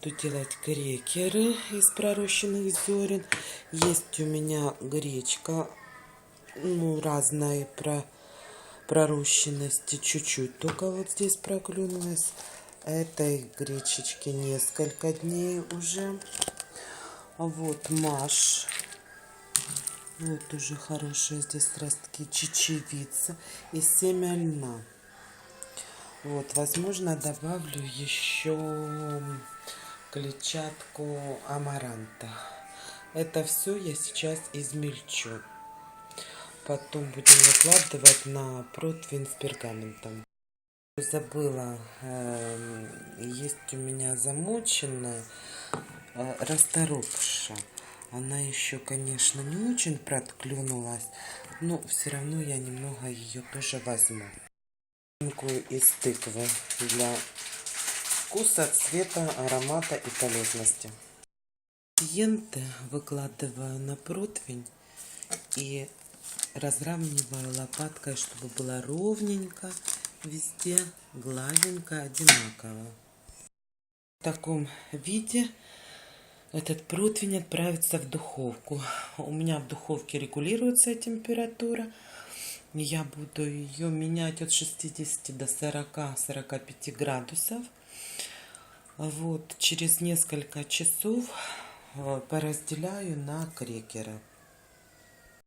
Буду делать крекеры из пророщенных зерен. Есть у меня гречка, ну, разной про пророщенности. Чуть-чуть только вот здесь проклюнулась. Этой гречечки несколько дней уже. Вот маш. Вот уже хорошие здесь ростки. Чечевица и семя льна. Вот, возможно, добавлю еще клетчатку амаранта. Это все я сейчас измельчу. Потом будем выкладывать на противень с пергаментом. Забыла, эм, есть у меня замоченная э, расторопша. Она еще, конечно, не очень проткнулась, но все равно я немного ее тоже возьму. Из тыквы для вкуса, цвета, аромата и полезности. Ингредиенты выкладываю на противень и разравниваю лопаткой, чтобы было ровненько везде, гладенько, одинаково. В таком виде этот противень отправится в духовку. У меня в духовке регулируется температура. Я буду ее менять от 60 до 40-45 градусов. Вот через несколько часов э, поразделяю на крекеры.